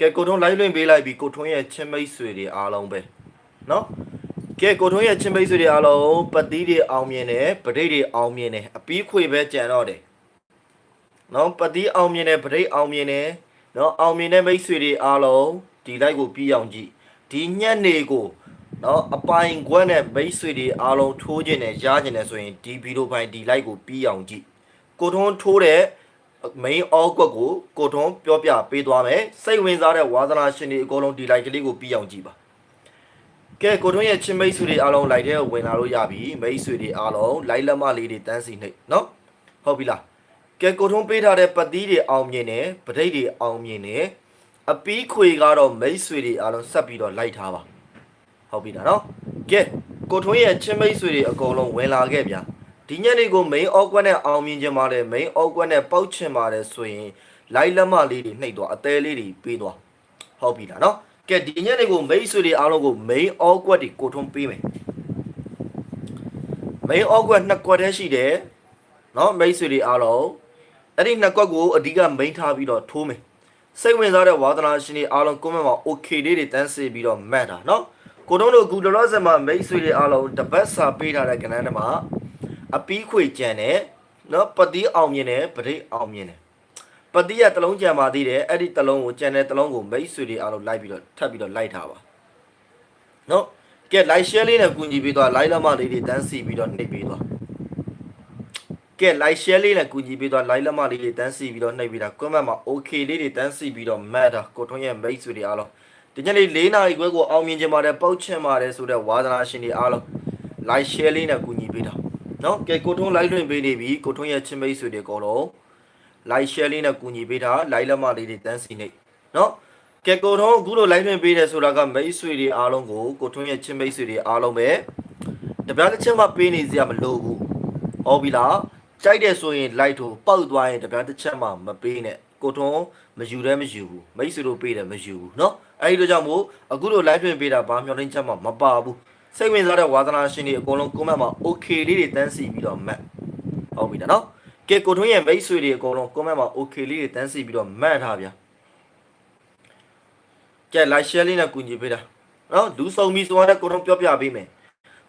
ကဲကိုထွန်း live လွှင့်ပေးလိုက်ပြီကိုထွန်းရဲ့ချင်းမိတ်ဆွေတွေအားလုံးပဲเนาะကဲကိုထွန်းရဲ့ချင်းမိတ်ဆွေတွေအားလုံးပတိတွေအောင်မြင်တယ်ပဋိတွေအောင်မြင်တယ်အပီးခွေပဲကြံတော့တယ်เนาะပတိအောင်မြင်တယ်ပဋိအောင်မြင်တယ်เนาะအောင်မြင်တဲ့မိတ်ဆွေတွေအားလုံးဒီ live ကိုပြီးအောင်ကြည့်ဒီညက်နေကိုเนาะအပိုင်ခွက်နဲ့မိတ်ဆွေတွေအားလုံးထိုးခြင်းနဲ့ရားခြင်းနဲ့ဆိုရင်ဒီဗီဒီယိုပိုင်းဒီ live ကိုပြီးအောင်ကြည့်ကိုထွန်းထိုးတဲ့ main all ကွက်ကိုကိုထွန်းပြောပြပေးသွားမယ်စိတ်ဝင်စားတဲ့ဝါသနာရှင်တွေအကုန်လုံးဒီ live ကလေးကိုပြီးအောင်ကြည့်ပါကဲကိုထွန်းရဲ့ချင်းမိတ်ဆွေတွေအားလုံး live ထဲကိုဝင်လာလို့ရပြီမိတ်ဆွေတွေအားလုံး live လက်မလေးတွေတန်းစီနေနော်ဟုတ်ပြီလားကဲကိုထွန်းပေးထားတဲ့ပတိတွေအောင်မြင်တယ်ပဋိတွေအောင်မြင်တယ်အပီးခွေကတော့မိတ်ဆွေတွေအားလုံးဆက်ပြီးတော့လိုက်ထားပါဟုတ်ပြီလားနော်ကဲကိုထွန်းရဲ့ချင်းမိတ်ဆွေတွေအကုန်လုံးဝင်လာခဲ့ဗျာ ဒီညနေကို main အောက်ကွက်နဲ့အောင်မြင်ခြင်းပါတယ် main အောက်ကွက်နဲ့ပေါက်ချင်ပါတယ်ဆိုရင် live လက်မလေးတွေနှိပ်သွားအသေးလေးတွေပေးသွားဟုတ်ပြီလားနော်ကဲဒီညနေကိုမိတ်ဆွေတွေအားလုံးကို main အောက်ကွက်တွေကိုထုံးပေးမယ် main အောက်ကွက်နှစ်ကွက်တည်းရှိတယ်နော်မိတ်ဆွေတွေအားလုံးအဲ့ဒီနှစ်ကွက်ကိုအဓိက main ထားပြီးတော့ထိုးမယ်စိတ်ဝင်စားတဲ့ဝါသနာရှင်တွေအားလုံး comment မှာ okay လေးတွေတန်းစီပြီးတော့မှတ်တာနော်ကိုတို့တို့အခုလောလောဆယ်မှာမိတ်ဆွေတွေအားလုံးတပတ်စာပေးထားတဲ့ကဏ္ဍထဲမှာ အပီးခွေကြံတယ်နော်ပတိအောင်မြင်တယ်ပရိအောင်မြင်တယ်ပတိကတလုံးကြံပါသေးတယ်အဲ့ဒီတလုံးကိုကြံတဲ့တလုံးကိုမိတ်ဆွေတွေအားလုံးလိုက်ပြီးတော့ထပ်ပြီးတော့လိုက်ထားပါနော်ကဲ live share လေးနဲ့ကူညီပေးသွား live လက်မလေးတွေတန်းစီပြီးတော့နှိပ်ပေးသွားကဲ live share လေးနဲ့ကူညီပေးသွား live လက်မလေးတွေတန်းစီပြီးတော့နှိပ်ပေးတာ comment မှာ okay လေးတွေတန်းစီပြီးတော့ mad တာကိုထွန်းရဲ့မိတ်ဆွေတွေအားလုံးဒီညလေး၄နာရီခွဲကိုအောင်မြင်ခြင်းပါတယ်ပေါက်ချင်ပါတယ်ဆိုတဲ့ဝါသနာရှင်တွေအားလုံး live share လေးနဲ့ကူညီပေးတာ နော်ကဲကိုထုံး live လွှင့်ပေးနေပြီကိုထုံးရဲ့ချင်းမိတ်ဆွေတွေအကုန်လုံး live share လေးနဲ့ကူညီပေးတာ live လက်မလေးတွေတန်းစီနေနော်ကဲကိုထုံးအခုလို live လွှင့်ပေးတယ်ဆိုတာကမိတ်ဆွေတွေအားလုံးကိုကိုထုံးရဲ့ချင်းမိတ်ဆွေတွေအားလုံးပဲတပြားတစ်ချက်မှပေးနေစရာမလိုဘူးဟုတ်ပြီလားကြိုက်တယ်ဆိုရင် live ထိုးပောက်သွားရင်တပြားတစ်ချက်မှမပေးနဲ့ကိုထုံးမယူလည်းမယူဘူးမိတ်ဆွေတို့ပေးတယ်မယူဘူးနော်အဲဒီလိုကြောင့်မို့အခုလို live လွှင့်ပေးတာဘာမျှော်လင့်ချက်မှမပါဘူး စိတ်ဝင်စားတဲ့ဝါသနာရှင်တွေအကုန်လုံး comment မှာ okay လေးတွေတန်းစီပြီးတော့မှတ်ဟုတ်ပြီနော်ကဲကိုထွန်းရဲ့မိတ်ဆွေတွေအကုန်လုံး comment မှာ okay လေးတွေတန်းစီပြီးတော့မှတ်ထားဗျာကဲ like share လေးနဲ့ကူညီပေးတာနော်လူဆောင်ပြီဆိုတော့ကိုထွန်းပြောပြပေးမယ်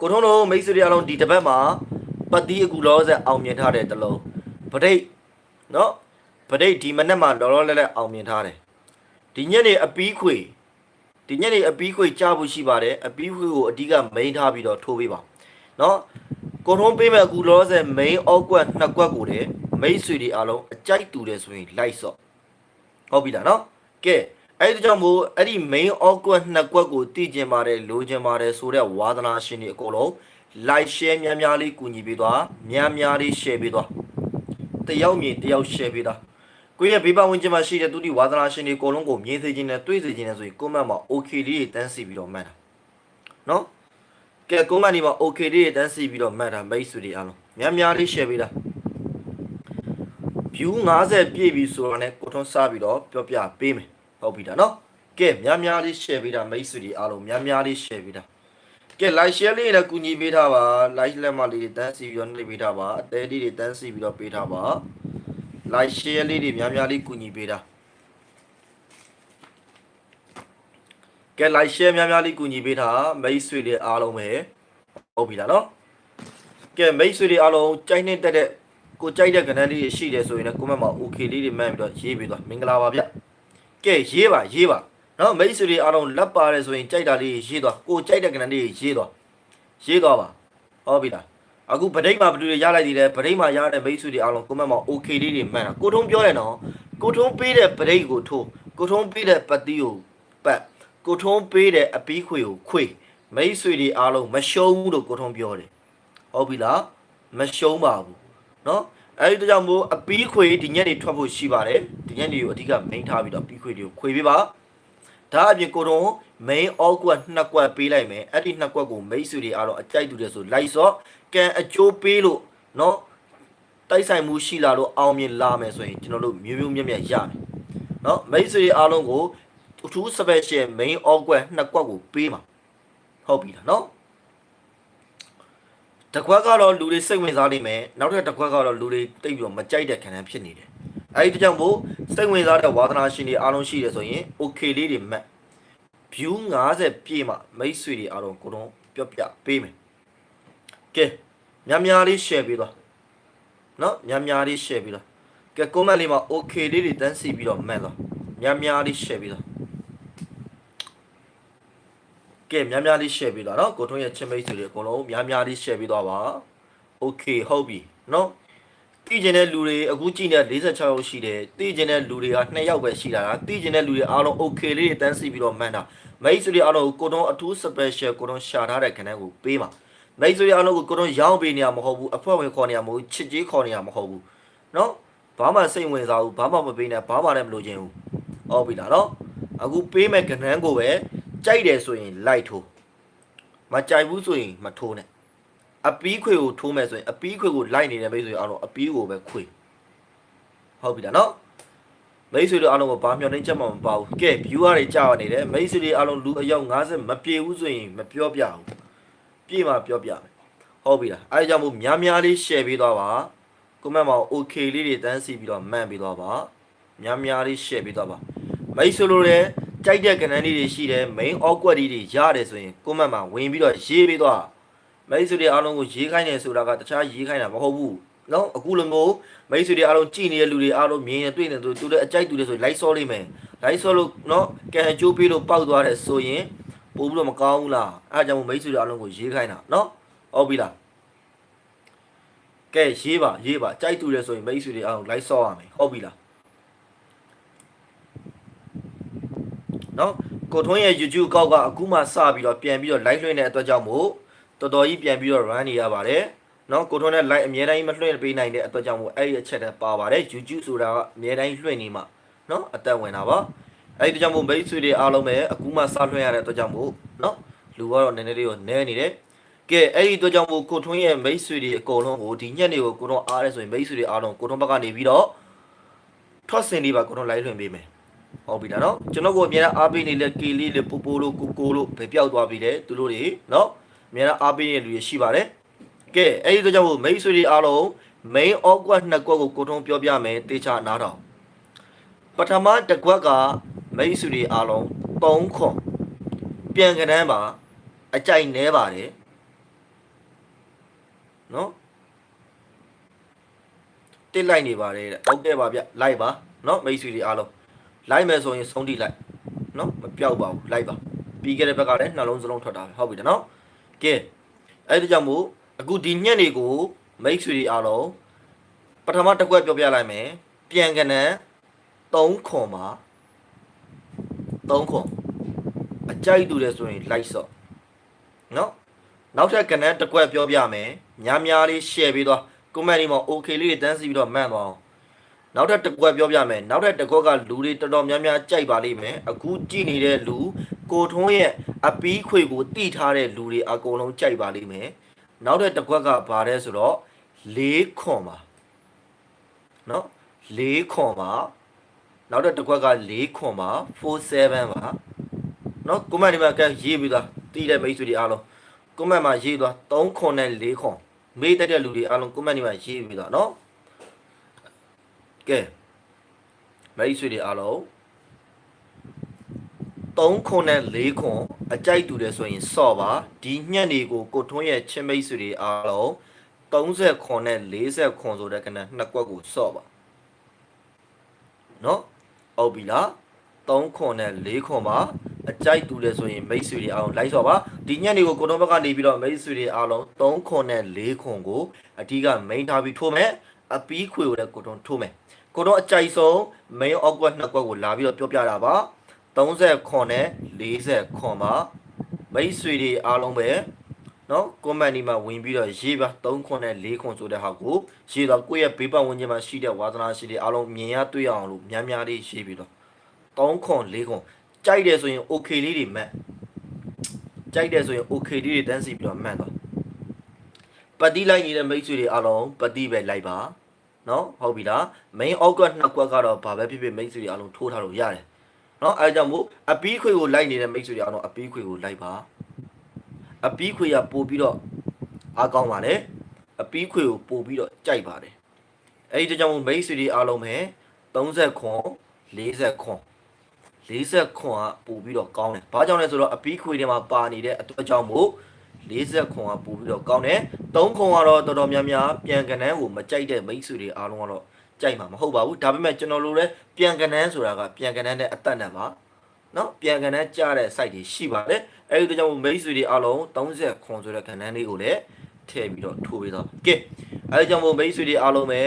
ကိုထွန်းတို့မိတ်ဆွေတွေအလုံးဒီတစ်ပတ်မှာပတိအကူလောဆက်အောင်မြင်ထားတဲ့တလုံးပဋိတ်နော်ပဋိတ်ဒီမနေ့မှာလောလောလဲလဲအောင်မြင်ထားတယ်ဒီညနေအပီးခွေ ဒီညနေအပီးခွေကြဖို့ရှိပါတယ်အပီးခွေကိုအဓိက main ထားပြီးတော့ထိုးပေးပါเนาะကိုထုံးပေးမဲ့အခုလောဆယ် main အောက်ကွက်နှစ်ကွက်ကိုတည်းမိတ်ဆွေတွေအားလုံးအကြိုက်တူတယ်ဆိုရင် like ဆော့ဟုတ်ပြီလားเนาะကဲအဲ့ဒီကြောင့်မို့အဲ့ဒီ main အောက်ကွက်နှစ်ကွက်ကိုတည်ကျင်ပါတယ်လိုချင်ပါတယ်ဆိုတဲ့ဝါသနာရှင်တွေအကုန်လုံး like share များများလေးကူညီပေးသွားများများလေး share ပေးသွားတယောက်မြင်တယောက် share ပေးသွား ကိုယ့်ရဲ့ဘေးပတ်ဝန်းကျင်မှာရှိတဲ့သူတိဝါသနာရှင်တွေအကုန်လုံးကိုမြင်စေခြင်းနဲ့တွေ့စေခြင်းနဲ့ဆိုရင် comment မှာ okay လေးတွေတန်းစီပြီးတော့မှတ်တာနော်ကဲ comment ဒီမှာ okay လေးတွေတန်းစီပြီးတော့မှတ်တာမိတ်ဆွေတွေအားလုံးများများလေး share ပေးတာ view 50ပြည့်ပြီဆိုတာနဲ့ကိုထွန်းစားပြီးတော့ပြောပြပေးမယ်ဟုတ်ပြီဒါနော်ကဲများများလေး share ပေးတာမိတ်ဆွေတွေအားလုံးများများလေး share ပေးတာကဲ like share လေးနဲ့ကူညီပေးထားပါ like လက်မလေးတွေတန်းစီပြီးတော့နှိပ်ပေးထားပါအသေးလေးတွေတန်းစီပြီးတော့ပေးထားပါ like share လေးတွေများများလေးကူညီပေးတာကဲ like share များများလေးကူညီပေးတာမိတ်ဆွေတွေအားလုံးပဲဟုတ်ပြီလားနော်ကဲမိတ်ဆွေတွေအားလုံးကြိုက်နေတက်တဲ့ကိုကြိုက်တဲ့ကဏ္ဍလေးတွေရှိတယ်ဆိုရင်လည်း comment မှာ okay လေးတွေမှတ်ပြီးတော့ရေးပေးသွားမင်္ဂလာပါဗျကဲရေးပါရေးပါနော်မိတ်ဆွေတွေအားလုံးလက်ပါတယ်ဆိုရင်ကြိုက်တာလေးရေးသွားကိုကြိုက်တဲ့ကဏ္ဍလေးရေးသွားရေးသွားပါဟုတ်ပြီလား အခုဗဒိတ်မှာဘယ်သူတွေရလိုက်သေးလဲဗဒိတ်မှာရတဲ့မိတ်ဆွေတွေအားလုံး comment မှာ okay လေးတွေမှန်တာကိုထုံးပြောတယ်နော်ကိုထုံးပေးတဲ့ဗဒိတ်ကိုထိုးကိုထုံးပေးတဲ့ပတိကိုပတ်ကိုထုံးပေးတဲ့အပီးခွေကိုခွေမိတ်ဆွေတွေအားလုံးမရှုံးဘူးလို့ကိုထုံးပြောတယ်ဟုတ်ပြီလားမရှုံးပါဘူးနော်အဲဒီတော့ကြောင့်မို့အပီးခွေဒီညက်တွေထွက်ဖို့ရှိပါတယ်ဒီညက်တွေကိုအဓိက main ထားပြီးတော့အပီးခွေတွေကိုခွေပေးပါဒါအပြင်ကိုတော့ main all ကွက်နှစ်ကွက်ပေးလိုက်မယ်အဲ့ဒီနှစ်ကွက်ကိုမိတ်ဆွေတွေအားလုံးအကြိုက်တူတယ်ဆိုလိုက်စော့ ကံအကျိုးပေးလို့เนาะတိုက်ဆိုင်မှုရှိလာလို့အောင်မြင်လာမယ်ဆိုရင်ကျွန်တော်တို့မျိုးမျိုးမြက်မြက်ရမယ်เนาะမိတ်ဆွေအားလုံးကိုအထူး special main all ကွက်နှစ်ကွက်ကိုပေးမှာဟုတ်ပြီလားเนาะတစ်ခွက်ကတော့လူတွေစိတ်ဝင်စားလိမ့်မယ်နောက်ထပ်တစ်ခွက်ကတော့လူတွေတိတ်ပြီးတော့မကြိုက်တဲ့ခံရဖြစ်နေတယ် အဲ့ဒီတကြောင့်မို့စိတ်ဝင်စားတဲ့ဝါသနာရှင်တွေအားလုံးရှိတယ်ဆိုရင် okay လေးတွေမှတ် view 50ပြည့်မှမိတ်ဆွေတွေအားလုံးကိုတော့ပြောပြပေးမယ်ကဲ များများလေး share ပေးသွားနော်များများလေး share ပေးသွားကဲ comment လေးမှာ okay လေးတွေတန်းစီပြီးတော့မှတ်သွားများများလေး share ပေးသွားကဲများများလေး share ပေးသွားနော်ကိုထွန်းရဲ့ချစ်မိတ်ဆွေတွေအကုန်လုံးများများလေး share ပေးသွားပါ okay ဟုတ်ပြီနော်တည်ကျင်တဲ့လူတွေအခုကြည့်နေ46ယောက်ရှိတယ်တည်ကျင်တဲ့လူတွေက2ယောက်ပဲရှိတာလားတည်ကျင်တဲ့လူတွေအားလုံး okay လေးတွေတန်းစီပြီးတော့မှန်းတာမိတ်ဆွေတွေအားလုံးကိုတော့အထူး special ကိုတော့ရှာထားတဲ့ခဏကိုပေးပါ မိတ်ဆွေတွေအားလုံးကိုကိုတော့ရောင်းပေးနေရမဟုတ်ဘူးအဖွဲ့ဝင်ခေါ်နေရမဟုတ်ဘူးချစ်ကြီးခေါ်နေရမဟုတ်ဘူးနော်ဘာမှစိတ်ဝင်စားဘူးဘာမှမပေးနဲ့ဘာမှလည်းမလိုချင်ဘူးဟုတ်ပြီလားနော်အခုပေးမဲ့ခဏကိုပဲကြိုက်တယ်ဆိုရင်လိုက်ထိုးမကြိုက်ဘူးဆိုရင်မထိုးနဲ့အပီးခွေကိုထိုးမယ်ဆိုရင်အပီးခွေကိုလိုက်နေတဲ့မိတ်ဆွေအားလုံးအပီးကိုပဲခွေဟုတ်ပြီလားနော်မိတ်ဆွေတို့အားလုံးကဘာမျှော်လင့်ချက်မှမပါဘူးကဲ viewer တွေကြာနေတယ်မိတ်ဆွေတွေအားလုံးလူအယောက်50မပြေဘူးဆိုရင်မပြောပြဘူး ပြေမှပြောပြမယ်ဟုတ်ပြီလားအဲဒါကြောင့်မို့များများလေး share ပေးသွားပါကွန်မန့်မှာ okay လေးတွေတန်းစီပြီးတော့မှန်ပေးသွားပါများများလေး share ပေးသွားပါမိတ်ဆွေတို့လည်းကြိုက်တဲ့ကဏ္ဍလေးတွေရှိတယ် main awkward တွေရတယ်ဆိုရင်ကွန်မန့်မှာဝင်ပြီးတော့ရေးပေးသွားမိတ်ဆွေတွေအားလုံးကိုရေးခိုင်းတယ်ဆိုတာကတခြားရေးခိုင်းတာမဟုတ်ဘူးနော်အခုလိုမျိုးမိတ်ဆွေတွေအားလုံးကြည်နေတဲ့လူတွေအားလုံးမြင်နေတွေ့နေသူသူလည်းအကြိုက်သူလည်းဆိုလိုက်စောလိမ့်မယ်လိုက်စောလို့နော်ကဲအကျိုးပေးလို့ပောက်သွားတယ်ဆိုရင် ပို့ပြီးတော့မကောင်းဘူးလားအဲအကြောင်းမိတ်ဆွေတွေအလုံးကိုရေးခိုင်းတာနော်ဟုတ်ပြီလားကဲရေးပါရေးပါကြိုက်တူတယ်ဆိုရင်မိတ်ဆွေတွေအလုံးလိုက်ဆော့ရမယ်ဟုတ်ပြီလားနော်ကိုထွန်းရဲ့ YouTube ကောက်ကအခုမှစပြီးတော့ပြန်ပြီးတော့ live လွှင့်တဲ့အတွက်ကြောင့်မို့တော်တော်ကြီးပြန်ပြီးတော့ run နေရပါတယ်နော်ကိုထွန်းနဲ့ live အမြဲတမ်းမလွှင့်ပေးနိုင်တဲ့အတွက်ကြောင့်မို့အဲ့ဒီအချက်တည်းပါပါတယ် YouTube ဆိုတာကအမြဲတမ်းလွှင့်နေမှာနော်အသက်ဝင်တာပါ အဲ့ဒီကြောင့်မို့မိတ်ဆွေတွေအားလုံးပဲအခုမှစလွှဲရတဲ့အတွက်ကြောင့်မို့နော်လူကတော့နည်းနည်းလေးတော့နည်းနေတယ်ကဲအဲ့ဒီအတွက်ကြောင့်မို့ကိုထွန်းရဲ့မိတ်ဆွေတွေအကုန်လုံးကိုဒီညက်တွေကိုကိုတော့အားရဲဆိုရင်မိတ်ဆွေတွေအားလုံးကိုထွန်းဘက်ကနေပြီးတော့ထွက်စင်လေးပါကိုတော့လိုက်လွှင့်ပေးမယ်ဟုတ်ပြီလားနော်ကျွန်တော်ကိုအများအားပေးနေတဲ့ကီလီလေပူပူလို့ကိုကိုလို့ပဲပြောက်သွားပြီလေသူတို့တွေနော်အများအားပေးနေတဲ့လူတွေရှိပါတယ်ကဲအဲ့ဒီတော့ကြောင့်မို့မိတ်ဆွေတွေအားလုံး main awkward နှစ်ကွက်ကိုကိုထုံးပြောပြမယ်တေချာနားတော်ပထမတစ်ကွက်က မိတ်ဆွေတွေအားလုံး3ခွန်ပြန်ကနန်းပါအကြိုက်နဲပါတယ်နော်တစ်လိုက်နေပါတယ်တဲ့ဟုတ်ကဲ့ပါဗျလိုက်ပါနော်မိတ်ဆွေတွေအားလုံးလိုက်မယ်ဆိုရင်ဆုံးတိလိုက်နော်မပြောက်ပါဘူးလိုက်ပါပြီးခဲ့တဲ့ဘက်ကလည်းနှလုံးစလုံးထွက်တာပဲဟုတ်ပြီနော်ကဲအဲ့ဒါကြောင့်မို့အခုဒီညက်တွေကိုမိတ်ဆွေတွေအားလုံးပထမတစ်ခွက်ပြောပြလိုက်မယ်ပြန်ကနန်း3ခွန်ပါ 3ခွန်အကြိုက်တူတယ်ဆိုရင် like ဆော့နော်နောက်ထပ်ကနန်းတစ်ခွက်ပြောပြမယ်များများလေး share ပေးသွား comment လေးမှာ okay လေးတွေတန်းစီပြီးတော့မှန်သွားအောင်နောက်ထပ်တစ်ခွက်ပြောပြမယ်နောက်ထပ်တစ်ခွက်ကလူတွေတော်တော်များများကြိုက်ပါလိမ့်မယ်အခုကြည့်နေတဲ့လူကိုထွန်းရဲ့အပီးခွေကိုတိထားတဲ့လူတွေအကုန်လုံးကြိုက်ပါလိမ့်မယ်နောက်ထပ်တစ်ခွက်ကဘာလဲဆိုတော့၄ခွန်ပါနော်၄ခွန်ပါ နောက်ထပ်တစ်ခွက်က၄ခွန်ပါ47ပါနော်ကွန်မန့်ဒီမှာကရေးပြီးသားတီးတဲ့မိတ်ဆွေတွေအားလုံးကွန်မန့်မှာရေးသွား3ခွန်နဲ့4ခွန်မေးတတ်တဲ့လူတွေအားလုံးကွန်မန့်ဒီမှာရေးပြီးသားနော်ကဲမိတ်ဆွေတွေအားလုံး3ခွန်နဲ့4ခွန်အကြိုက်တူတယ်ဆိုရင်စော့ပါဒီညက်တွေကိုကိုထွန်းရဲ့ချင်းမိတ်ဆွေတွေအားလုံး30ခွန်နဲ့40ခွန်ဆိုတဲ့ကနနှစ်ကွက်ကိုစော့ပါနော် ဟုတ်ပြီလား3ခွန်နဲ့4ခွန်ပါအကြိုက်တူတယ်ဆိုရင်မိတ်ဆွေတွေအားလုံးလိုက်စော့ပါဒီညက်တွေကိုကိုထွန်းဘက်ကနေပြီးတော့မိတ်ဆွေတွေအားလုံး3ခွန်နဲ့4ခွန်ကိုအဓိက main ထားပြီးထိုးမယ်အပီးခွေကိုလည်းကိုထွန်းထိုးမယ်ကိုတော့အကြိုက်ဆုံး main awkward နှစ်ကွက်ကိုလာပြီးတော့ပြောပြတာပါ30ခွန်နဲ့40ခွန်ပါမိတ်ဆွေတွေအားလုံးပဲ နော် comment ဒီမှာဝင်ပြီးတော့ရေးပါ3ခွန်းနဲ့4ခွန်းဆိုတဲ့ဟာကိုရေးတော့ကိုယ့်ရဲ့ဘေးပတ်ဝန်းကျင်မှာရှိတဲ့ဝါသနာရှိတဲ့အားလုံးမြင်ရတွေ့ရအောင်လို့များများလေးရေးပြီးတော့3ခွန်း4ခွန်းကြိုက်တယ်ဆိုရင် okay လေးတွေမှတ်ကြိုက်တယ်ဆိုရင် okay လေးတွေတန်းစီပြီးတော့မှတ်တော့ပတိလိုက်နေတဲ့မိတ်ဆွေတွေအားလုံးပတိပဲလိုက်ပါနော်ဟုတ်ပြီလား main အောက်ကနှစ်ကွက်ကတော့ဘာပဲဖြစ်ဖြစ်မိတ်ဆွေတွေအားလုံးထိုးထားလို့ရတယ်နော်အဲဒါကြောင့်မို့အပီးခွေကိုလိုက်နေတဲ့မိတ်ဆွေတွေအားလုံးအပီးခွေကိုလိုက်ပါ အပီးခွေကပို့ပြီးတော့အားကောင်းပါလေအပီးခွေကိုပို့ပြီးတော့ကြိုက်ပါတယ်အဲဒီတကြောင့်မို့မိတ်ဆွေတွေအားလုံးပဲ30ခွန်40ခွန်40ခွန်ကပို့ပြီးတော့ကောင်းတယ်။ဘာကြောင့်လဲဆိုတော့အပီးခွေတွေမှာပါနေတဲ့အတွက်ကြောင့်မို့40ခွန်ကပို့ပြီးတော့ကောင်းတယ်။3ခွန်ကတော့တော်တော်များများပြန်ကနန်းကိုမကြိုက်တဲ့မိတ်ဆွေတွေအားလုံးကတော့ကြိုက်မှာမဟုတ်ပါဘူး။ဒါပေမဲ့ကျွန်တော်တို့လည်းပြန်ကနန်းဆိုတာကပြန်ကနန်းနဲ့အသက်နဲ့ပါ။ နော်ပြန်ကနန်းကြားတဲ့ site တွေရှိပါတယ်။အဲဒီအတွက်ကြောင့်မို့မိတ်ဆွေတွေအားလုံး30ခွန်ဆိုတဲ့ကနန်းလေးကိုလည်းထည့်ပြီးတော့ထိုးပေးတော့။ကဲအဲဒီကြောင့်မို့မိတ်ဆွေတွေအားလုံးပဲ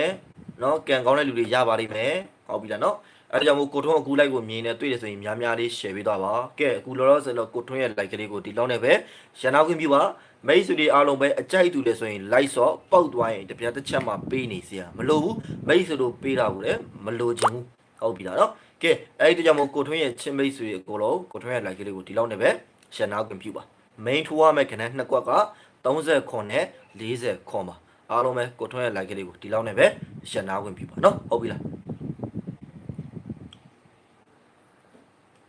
နော်ကံကောင်းတဲ့လူတွေရပါလိမ့်မယ်။ဟုတ်ပြီလားနော်။အဲဒါကြောင့်မို့ကိုထွန်းအကူလိုက်ကိုမြင်နေတွေ့တယ်ဆိုရင်များများလေး share ပေးသွားပါကဲအခုလောလောဆယ်တော့ကိုထွန်းရဲ့ like ကလေးကိုဒီလောက်နဲ့ပဲရန်နာခွင့်ပြုပါမိတ်ဆွေတွေအားလုံးပဲအကြိုက်တူတယ်ဆိုရင် like ဆော့ပောက်သွားရင်တပြတ်တစ်ချက်မှပေးနေစရာမလိုဘူးမိတ်ဆွေတို့ပေးတာကိုလည်းမလိုချင်ဘူး ဟုတ်ပြီလားနော်ကဲအဲ့ဒီကြောင့်မို့ကိုထွန်းရဲ့ချင်းမိတ်ဆွေအကုန်လုံးကိုထွန်းရဲ့ like ကလေးကိုဒီလောက်နဲ့ပဲရန်နာခွင့်ပြုပါ main ထိုးရမယ့်ခဏနှစ်ကွက်က30ခွန်နဲ့40ခွန်ပါအားလုံးပဲကိုထွန်းရဲ့ like ကလေးကိုဒီလောက်နဲ့ပဲရန်နာခွင့်ပြုပါနော်ဟုတ်ပြီလား